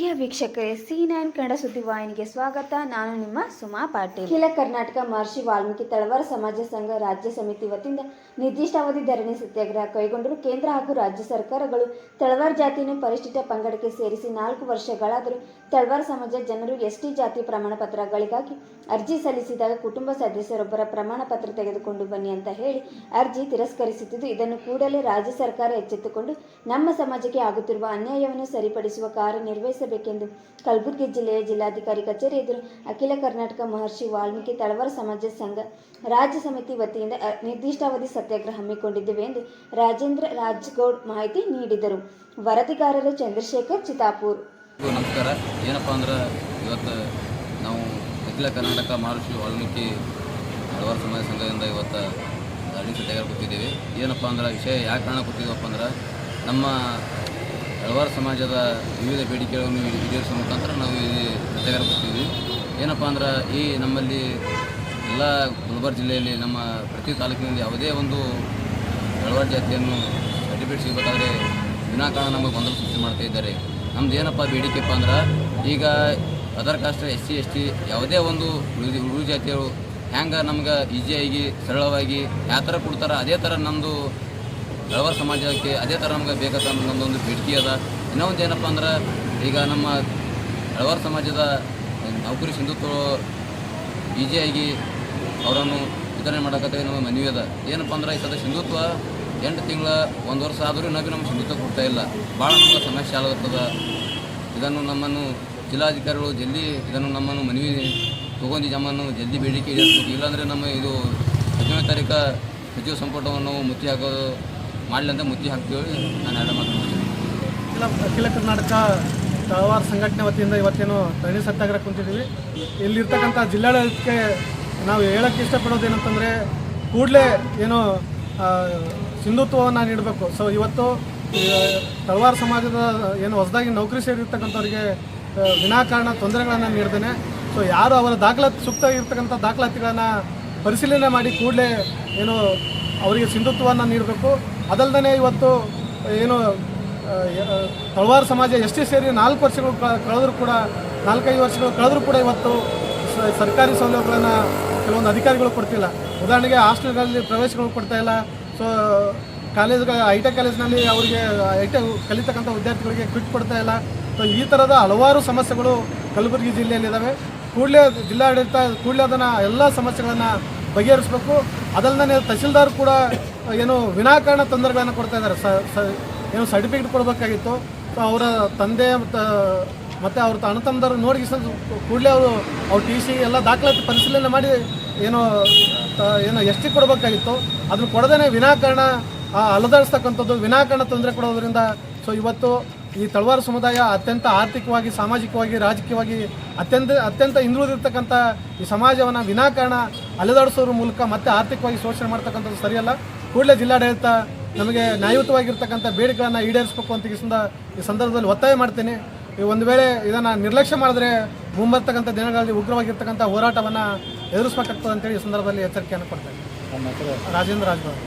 ಪ್ರಿಯ ವೀಕ್ಷಕರೇ C nine Kannada ಸುದ್ದಿವಾಹಿನಿಗೆ ಸ್ವಾಗತ. ನಾನು ನಿಮ್ಮ ಸುಮಾ ಪಾಟೀಲ್. ಅಖಿಲ ಕರ್ನಾಟಕ ಮಹರ್ಷಿ ವಾಲ್ಮೀಕಿ ತಳವಾರ ಸಮಾಜ ಸಂಘ ರಾಜ್ಯ ಸಮಿತಿ ವತಿಯಿಂದ ನಿರ್ದಿಷ್ಟಾವಧಿ ಧರಣಿ ಸತ್ಯಾಗ್ರಹ ಕೈಗೊಂಡರು. ಕೇಂದ್ರ ಹಾಗೂ ರಾಜ್ಯ ಸರ್ಕಾರಗಳು ತಳವಾರ ಜಾತಿಯನ್ನು ಪರಿಶಿಷ್ಟ ಪಂಗಡಕ್ಕೆ ಸೇರಿಸಿ ನಾಲ್ಕು ವರ್ಷಗಳಾದರೂ ತಳವಾರ ಸಮಾಜ ಜನರು ಎಸ್ಟಿ ಜಾತಿ ಪ್ರಮಾಣ ಪತ್ರಗಳಿಗಾಗಿ ಅರ್ಜಿ ಸಲ್ಲಿಸಿದಾಗ ಕುಟುಂಬ ಸದಸ್ಯರೊಬ್ಬರ ಪ್ರಮಾಣ ಪತ್ರ ತೆಗೆದುಕೊಂಡು ಬನ್ನಿ ಅಂತ ಹೇಳಿ ಅರ್ಜಿ ತಿರಸ್ಕರಿಸುತ್ತಿದ್ದು ಇದನ್ನು ಕೂಡಲೇ ರಾಜ್ಯ ಸರ್ಕಾರ ಎಚ್ಚೆತ್ತುಕೊಂಡು ನಮ್ಮ ಸಮಾಜಕ್ಕೆ ಆಗುತ್ತಿರುವ ಅನ್ಯಾಯವನ್ನು ಸರಿಪಡಿಸುವ ಕಾರ್ಯನಿರ್ವಹಿಸಬೇಕೆಂದು ಕಲಬುರಗಿ ಜಿಲ್ಲೆಯ ಜಿಲ್ಲಾಧಿಕಾರಿ ಕಚೇರಿ ಎದುರು ಅಖಿಲ ಕರ್ನಾಟಕ ಮಹರ್ಷಿ ವಾಲ್ಮೀಕಿ ತಳವಾರ ಸಮಾಜ ಸಂಘ ರಾಜ್ಯ ಸಮಿತಿ ವತಿಯಿಂದ ನಿರ್ದಿಷ್ಟಾವಧಿ ಸತ್ಯಾಗ್ರಹ ಹಮ್ಮಿಕೊಂಡಿದ್ದೇವೆ ಎಂದು ರಾಜೇಂದ್ರ ರಾಜ್ಗೌಡ್ ಮಾಹಿತಿ ನೀಡಿದರು. ವರದಿಗಾರರು ಚಂದ್ರಶೇಖರ್ ಚಿತಾಪೂರ್ ನಮಸ್ಕಾರ. ಏನಪ್ಪ ಅಂದ್ರೆ ಇವತ್ತು ನಾವು ಅಖಿಲ ಕರ್ನಾಟಕ ಮಹರ್ಷಿ ವಾಲ್ಮೀಕಿ ಹಲವಾರು ಸಮಾಜ ಸಂಘದಿಂದ ಇವತ್ತು ಧರಣಿ ಸತ್ಯಾಗ್ರಹ ಕೂತಿದ್ದೀವಿ ಏನಪ್ಪ ಅಂದ್ರೆ ವಿಷಯ ಯಾಕೆ ಕಾರಣ ಕೂತಿದ್ದೀವಪ್ಪ ಅಂದ್ರೆ ನಮ್ಮ ಹಲವಾರು ಸಮಾಜದ ವಿವಿಧ ಬೇಡಿಕೆಗಳನ್ನು ಈಡೇ- ಈಡೇರಿಸುವ ಮುಖಾಂತರ ನಾವು ಇಲ್ಲಿ ಕೂತಿದ್ದೀವಿ ಏನಪ್ಪ ಅಂದ್ರೆ ಈ ನಮ್ಮಲ್ಲಿ ಎಲ್ಲ ಗುಲ್ಬರ್ಗ ಜಿಲ್ಲೆಯಲ್ಲಿ ನಮ್ಮ ಪ್ರತಿ ತಾಲೂಕಿನಲ್ಲಿ ಯಾವುದೇ ಒಂದು ಹಲವಾರು ಜಾತಿಯನ್ನು ಸರ್ಟಿಫಿಕೇಟ್ ಸಿಗಬೇಕಾದ್ರೆ ವಿನಾಕಾರಣ ನಮಗೆ ಗೊಂದಲ ಸೃಷ್ಟಿ ಮಾಡ್ತಾ ಇದ್ದಾರೆ. ನಮ್ದು ಏನಪ್ಪ ಬೇಡಿಕೆಪ್ಪ ಅಂದ್ರೆ ಈಗ other cost S C, S T ಯಾವುದೇ ಒಂದು ಉಳಿದ ಉಳಿದ ಹ್ಯಾಂಗೆ ನಮ್ಗೆ ಈಸಿಯಾಗಿ, ಸರಳವಾಗಿ ಯಾವ ಥರ ಕೊಡ್ತಾರೋ, ಅದೇ ಥರ ನಮ್ಮದು ಹಲವಾರು ಸಮಾಜಕ್ಕೆ ಅದೇ ಥರ ನಮ್ಗೆ ಬೇಕಂತ ನಮ್ಮದೊಂದು ಬೇಡಿಕೆ ಅದ. ಇನ್ನೊಂದು ಏನಪ್ಪ ಅಂದ್ರೆ, ಈಗ ನಮ್ಮ ಹಲವಾರು ಸಮಾಜದ ನೌಕರಿ ಸಿಂಧುತ್ವ ಈಜಿಯಾಗಿ ಅವರನ್ನು ವಿತರಣೆ ಮಾಡೋಕತ್ತೆ ನಮ್ಮ ಮನವಿ ಅದ. ಏನಪ್ಪ ಅಂದ್ರೆ, ಈ ಸದ ಸಿಂಧುತ್ವ ಎಂಟು ತಿಂಗಳ ಒಂದು ವರ್ಷ ಆದರೂ ಇನ್ನೂ ನಮ್ಮ ಸಿಂಧುತ್ವ ಕೊಡ್ತಾ ಇಲ್ಲ. ಭಾಳ ನಮ್ಗೆ ಸಮಸ್ಯೆ ಆಗತ್ತದ ಇದನ್ನು ನಮ್ಮನ್ನು ಜಿಲ್ಲಾಧಿಕಾರಿಗಳು ಜಲ್ದಿ ಇದನ್ನು ನಮ್ಮನ್ನು ಮನವಿ ತೊಗೊಂಡು ನಮ್ಮನ್ನು ಜಲ್ದಿ ಬೇಡಿಕೆ ಇಡಬೇಕು. ಇಲ್ಲಾಂದರೆ ನಮ್ಮ ಇದು ಹದಿನೈದು ತಾರೀಕು ಸಚಿವ ಸಂಪುಟವನ್ನು ಮುಚ್ಚಿ ಹಾಕೋದು ಮಾಡಲಿ ಅಂತ ಹಾಕ್ತೀವಿ. ನಾನು ಎರಡು ಮಾತು ಮುಗಿಸ್ತೀನಿ. ಅಖಿಲ ಕರ್ನಾಟಕ ತಳವಾರ ಸಂಘಟನೆ ವತಿಯಿಂದ ಇವತ್ತೇನು ಧರಣಿ ಸತ್ಯಾಗ್ರಹ ಕುಂತಿದ್ದೀವಿ. ಇಲ್ಲಿರ್ತಕ್ಕಂಥ ಜಿಲ್ಲಾಡಳಿತಕ್ಕೆ ನಾವು ಹೇಳೋಕ್ಕೆ ಇಷ್ಟಪಡೋದು ಏನಂತಂದರೆ ಕೂಡಲೇ ಏನು ಸಿಂಧುತ್ವವನ್ನು ನೀಡಬೇಕು. ಸೊ ಇವತ್ತು ತಳವಾರ ಸಮಾಜದ ಏನು ಹೊಸದಾಗಿ ನೌಕರಿ ಸೇರಿರ್ತಕ್ಕಂಥವ್ರಿಗೆ ವಿನಾಕಾರಣ ತೊಂದರೆಗಳನ್ನು ನೀಡ್ತೇನೆ ಸೊ ಯಾರು ಅವರ ದಾಖಲಾತಿ ಸೂಕ್ತ ಇರ್ತಕ್ಕಂಥ ದಾಖಲಾತಿಗಳನ್ನು ಪರಿಶೀಲನೆ ಮಾಡಿ ಕೂಡಲೇ ಏನು, ಅವರಿಗೆ ಸಿಂಧುತ್ವವನ್ನು ನೀಡಬೇಕು. ಅದಲ್ಲದೆ ಇವತ್ತು, ಏನು ತಳವಾರ ಸಮಾಜ ಎಷ್ಟೇ ಸೇರಿ ನಾಲ್ಕು ವರ್ಷಗಳು ಕಳೆದರೂ ಕೂಡ, ನಾಲ್ಕೈದು ವರ್ಷಗಳು ಕಳೆದರೂ ಕೂಡ ಇವತ್ತು ಸರ್ಕಾರಿ ಸೌಲಭ್ಯಗಳನ್ನು ಕೆಲವೊಂದು ಅಧಿಕಾರಿಗಳು ಕೊಡ್ತಿಲ್ಲ. ಉದಾಹರಣೆಗೆ ಹಾಸ್ಟೆಲ್ಗಳಲ್ಲಿ ಪ್ರವೇಶಗಳು ಕೊಡ್ತಾ ಇಲ್ಲ. ಸೊ, ಕಾಲೇಜ್ಗಳ, ಐ ಟಿ ಕಾಲೇಜ್ನಲ್ಲಿ ಅವರಿಗೆ, ಐ ಟಿ ಕಲಿತಕ್ಕಂಥ ವಿದ್ಯಾರ್ಥಿಗಳಿಗೆ ಕ್ವಿಟ್ ಕೊಡ್ತಾ ಇಲ್ಲ. ಸೊ, ಈ ಥರದ ಹಲವಾರು ಸಮಸ್ಯೆಗಳು ಕಲಬುರಗಿ ಜಿಲ್ಲೆಯಲ್ಲಿದ್ದಾವೆ. ಕೂಡಲೇ ಜಿಲ್ಲಾಡಳಿತ ಕೂಡಲೇ ಅದನ್ನು ಎಲ್ಲ ಸಮಸ್ಯೆಗಳನ್ನು ಬಗೆಹರಿಸಬೇಕು. ಅದಲ್ಲದೆ ತಹಸೀಲ್ದಾರ್ ಕೂಡ, ಏನು ವಿನಾಕಾರಣ ತೊಂದರೆಗಳನ್ನು ಕೊಡ್ತಾ ಇದ್ದಾರೆ. ಏನು ಸರ್ಟಿಫಿಕೇಟ್ ಕೊಡಬೇಕಾಗಿತ್ತು. ಸೊ ಅವರ ತಂದೆ ಮತ್ತು ಮತ್ತು ಅವ್ರ ಅಣ್ಣ ತಮ್ಮದವ್ರು ನೋಡಿ ಕೂಡಲೇ ಅವರು, ಅವ್ರ ಟಿ ಸಿ ಎಲ್ಲ ದಾಖಲಾತಿ ಪರಿಶೀಲನೆ ಮಾಡಿ, ಏನು ಏನು ಎಷ್ಟು ಕೊಡಬೇಕಾಗಿತ್ತು. ಅದನ್ನು ಕೊಡದೇ ವಿನಾಕಾರಣ ಅಲದಾಡಿಸ್ತಕ್ಕಂಥದ್ದು ವಿನಾಕಾರಣ ತೊಂದರೆ ಕೊಡೋದ್ರಿಂದ. ಸೊ ಇವತ್ತು ಈ ತಳವಾರ ಸಮುದಾಯ ಅತ್ಯಂತ ಆರ್ಥಿಕವಾಗಿ, ಸಾಮಾಜಿಕವಾಗಿ, ರಾಜಕೀಯವಾಗಿ ಅತ್ಯಂತ ಅತ್ಯಂತ ಹಿಂದುಳಿದಿರ್ತಕ್ಕಂಥ ಈ ಸಮಾಜವನ್ನು ವಿನಾಕಾರಣ ಅಲೆದಾಡಿಸೋದ್ರ ಮೂಲಕ ಮತ್ತೆ ಆರ್ಥಿಕವಾಗಿ ಶೋಷಣೆ ಮಾಡ್ತಕ್ಕಂಥದ್ದು ಸರಿಯಲ್ಲ. ಕೂಡಲೇ ಜಿಲ್ಲಾಡಳಿತ ನಮಗೆ ನ್ಯಾಯಯುತವಾಗಿರ್ತಕ್ಕಂಥ ಬೇಡಿಕೆಗಳನ್ನು ಈಡೇರಿಸಬೇಕು ಅಂತ ಈ ಈ ಸಂದರ್ಭದಲ್ಲಿ ಒತ್ತಾಯ ಮಾಡ್ತೀನಿ. ಈ ಒಂದು ವೇಳೆ ಇದನ್ನು ನಿರ್ಲಕ್ಷ್ಯ ಮಾಡಿದ್ರೆ ಮುಂಬರ್ತಕ್ಕಂಥ ದಿನಗಳಲ್ಲಿ ಉಗ್ರವಾಗಿರ್ತಕ್ಕಂಥ ಹೋರಾಟವನ್ನು ಎದುರಿಸಬೇಕಾಗ್ತದೆ ಅಂತೇಳಿ ಈ ಸಂದರ್ಭದಲ್ಲಿ ಎಚ್ಚರಿಕೆಯನ್ನು ಕೊಡ್ತೇನೆ. ರಾಜೇಂದ್ರ ರಾಜ್ಭವನ್